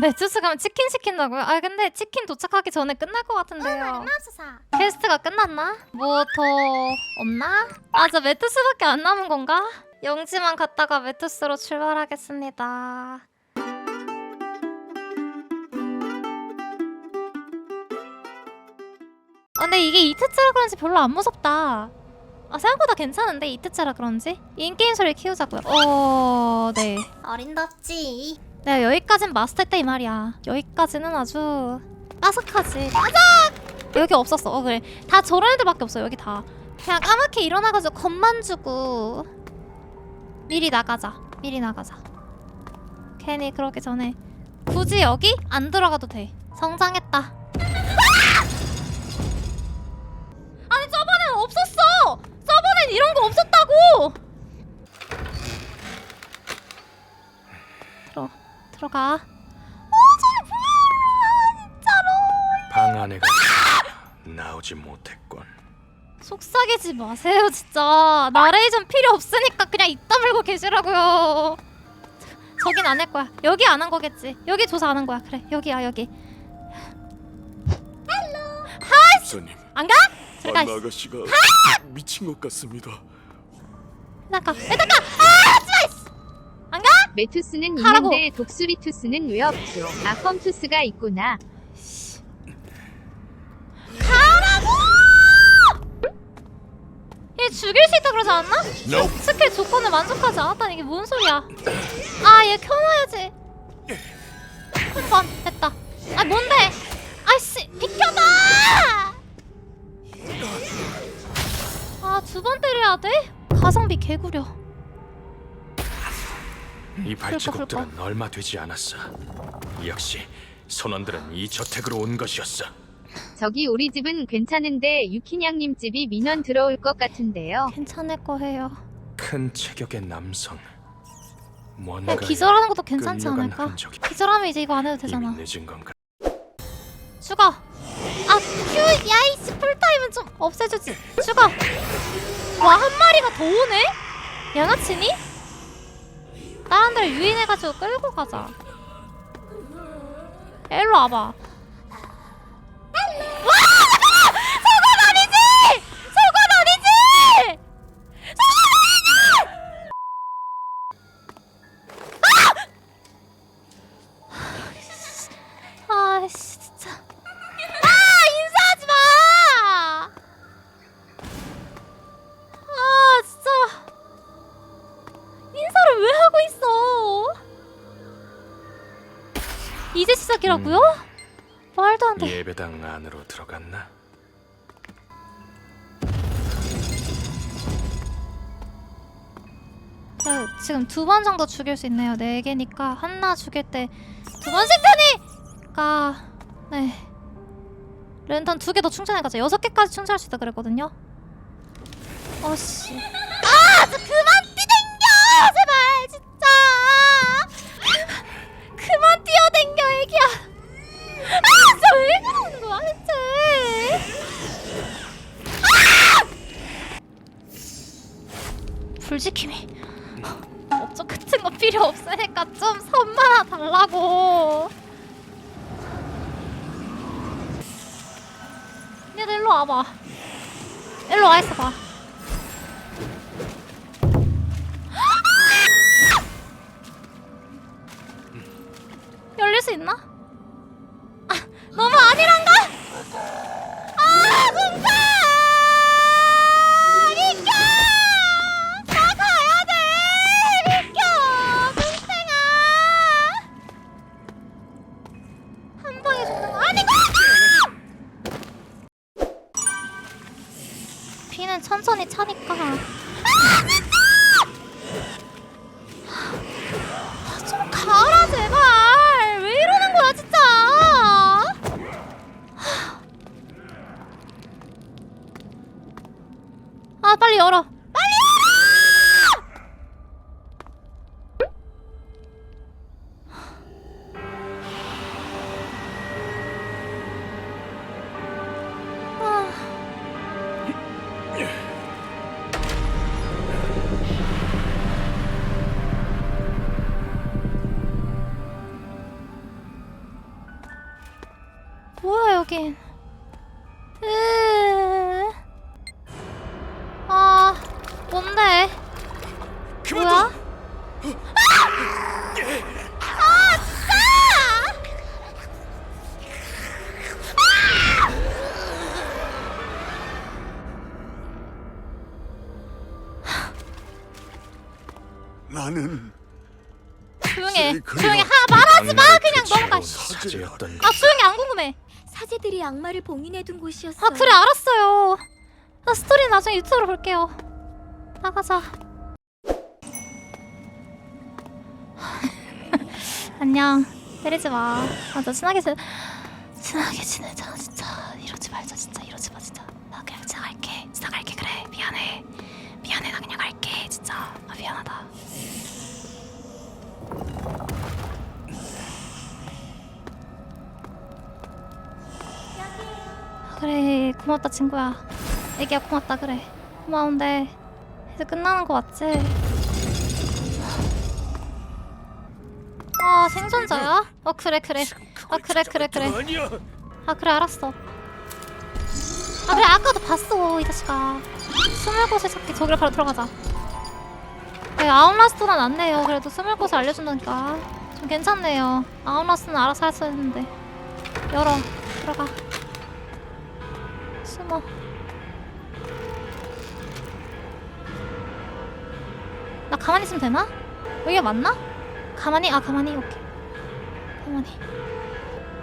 매주스 가면 치킨 시킨다고요? 아 근데 치킨 도착하기 전에 끝날 것 같은데요. 퀘스트가 끝났나? 뭐 더 없나? 아 저 메투스밖에 안 남은 건가? 영지만 갔다가 메투스로 출발하겠습니다. 아, 근데 이게 이트츠라 그런지 별로 안 무섭다. 아 생각보다 괜찮은데 이트츠라 그런지 인게임 소리 키우자고요. 어, 네. 어림덥지. 내가 여기까진 마스터했다 이 말이야. 여기까지는 아주 빠삭하지. 가자! 여기 없었어. 어 그래. 다 저런 애들밖에 없어 여기 다. 그냥 까맣게 일어나가지고 겁만 주고 미리 나가자. 미리 나가자. 괜히 그러기 전에 굳이 여기 안 들어가도 돼. 성장했다. 들어가. 어 저기 뭐야 진짜로. 방 안에 가. 나오지 못했군. 속삭이지 마세요 진짜. 나레이션 필요 없으니까 그냥 입 다물고 계시라고요. 저긴 안 할 거야. 여기 안 한 거겠지. 여기 조사 안 한 거야. 그래 여기야 여기. 손님, 안 가? 들어가. 안 아가씨가 미친 것 같습니다. 일단 가. 일단 가. 아! 메투스는 하라고. 있는데 독수리 투스는 왜 없죠? 아 컴 투스가 있구나. 얘 죽일 수 있다 그러지 않았나? 스킬 조건을 만족하지 않았다는 이게 뭔 소리야 아 얘 켜놔야지 한 번 됐다 아 뭔데 아이씨 비켜봐 아 두 번 때려야 돼? 가성비 개구려 이 발자국들은 얼마 되지 않았어. 역시 선원들은 이 저택으로 온 것이었어. 저기 우리 집은 괜찮은데 유키냥님 집이 민원 들어올 것 같은데요. 괜찮을 거예요 큰 체격의 남성. 야, 뭔가 기절하는 것도 괜찮지 않을까? 기절하면 이제 이거 안 해도 되잖아 늦은 건가? 죽어 아큐 야이씨 풀타임은 좀 없애주지 죽어 와 한 마리가 더 오네? 양아치니? 다른 데를 유인해가지고 끌고 가자. 일로 와봐 이제 시작이라고요? 말도 안 돼. 예배당 안으로 들어갔나? 네, 지금 두 번 정도 죽일 수 있네요. 네 개니까 하나 죽일 때 두 번씩 테니까 네 랜턴 두 개 더 충전해가자. 여섯 개까지 충전할 수 있다 그랬거든요. 어씨. 아, 저 그만 얘들 일로 와봐. 나는 조용해. 조용해. 하 말하지 마. 그냥 넘어가. 온 사제였던 아 조용히 안 궁금해. 사제들이 악마를 봉인해둔 곳이었어요. 아 그래 알았어요. 나 스토리 나중에 유튜브로 볼게요. 나가자. 안녕. 때리지 마. 맞아 친하게 지 친하게 지내자 진짜. 이러지 말자 진짜 이러지 마 진짜. 나 그냥 진짜 갈게. 진짜 갈게 그래. 미안해. 미안해 나 그냥 갈게 진짜. 아 미안하다. 그래 고맙다 친구야 애기야 고맙다 그래 고마운데 이제 끝나는 거 맞지? 아 생존자야? 어 그래 그래 아 그래 그래 그래 아니야. 아 그래 알았어 아 그래 아까도 봤어 이 자식아 숨을 곳을 찾기. 저기로 바로 들어가자. 네, 아웃라스트는 안 내요. 그래도 숨을 곳을 알려준다니까. 좀 괜찮네요. 아웃라스트는 알아서 했어야 했는데. 열어. 들어가. 숨어. 나 가만히 있으면 되나? 여기가 맞나? 가만히? 아 가만히? 오케이. 가만히.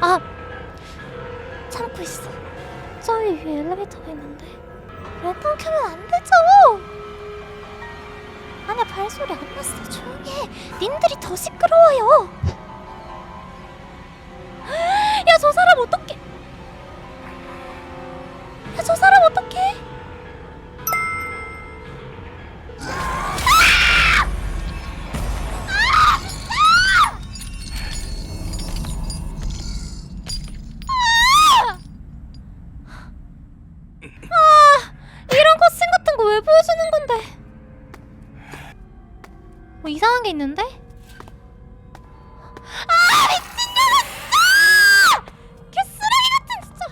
아! 참고 있어. 저기 위에 엘리베이터가 있는데 랜턴 켜면 안 되죠. 아니야 발소리 안 났어. 조용히 해. 님들이 더 시끄러워요. 야 저 사람 어떡 있는데? 아 미친년아! 개 쓰레기 같은 진짜!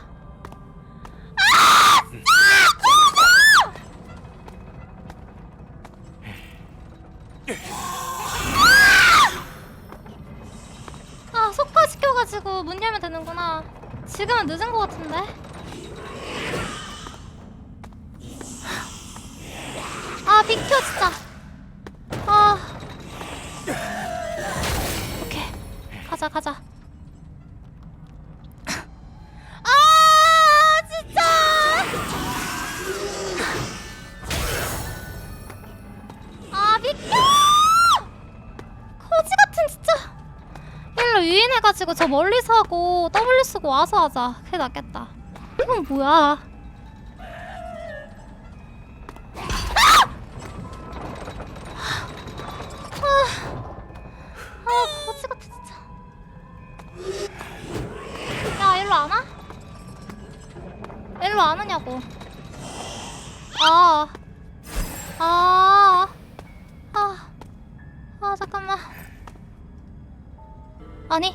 아 진짜! 아 속화 시켜가지고 문 열면 되는구나. 지금은 늦은 거 같은데? 아 비켜 진짜 가자 가자. 아 진짜! 아 비켜 거지 같은 진짜. 일로 유인해가지고 저 멀리서 하고 W 쓰고 와서 하자. 그게 낫겠다. 이건 뭐야 일로 안 오냐고 아 아, 아, 아, 잠깐만. 아니,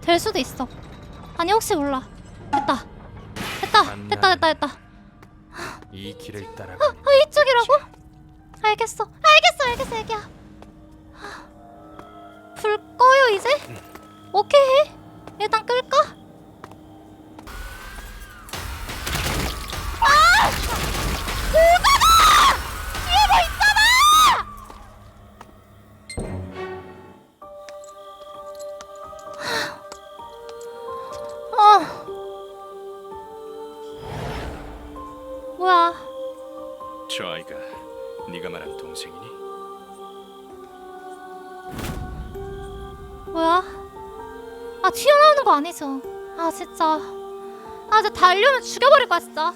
될 수도 있어. 아니, 혹시 몰라. 됐다. 됐다, 됐다, 됐다, 됐다. 이 길을 따라 아, 이쪽이라고? 알겠어. 알겠어, 알겠어, 애기야. 불 꺼요, 이제? 오케이. 일단 끌까? 그거다! 뒤에 뭐 있잖아! 아. 뭐야? 저 아이가 네가 말한 동생이니? 뭐야? 아 튀어나오는 거 아니죠? 아 진짜 아 진짜 달려면 죽여버릴 거야 진짜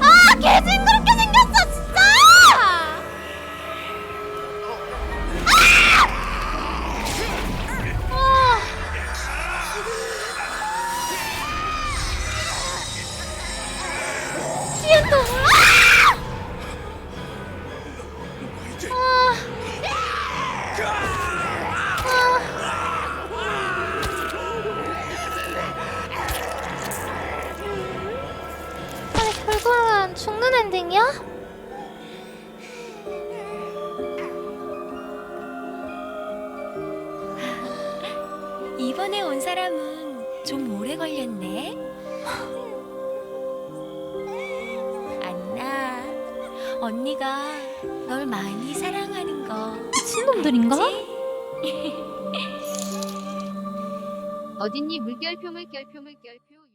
아, 아개 이번에 온 사람은 좀 오래 걸렸네. 안나, 언니가 널 많이 사랑하는 거. 미친놈들인가? 어딨니 물결표 물결표 물결표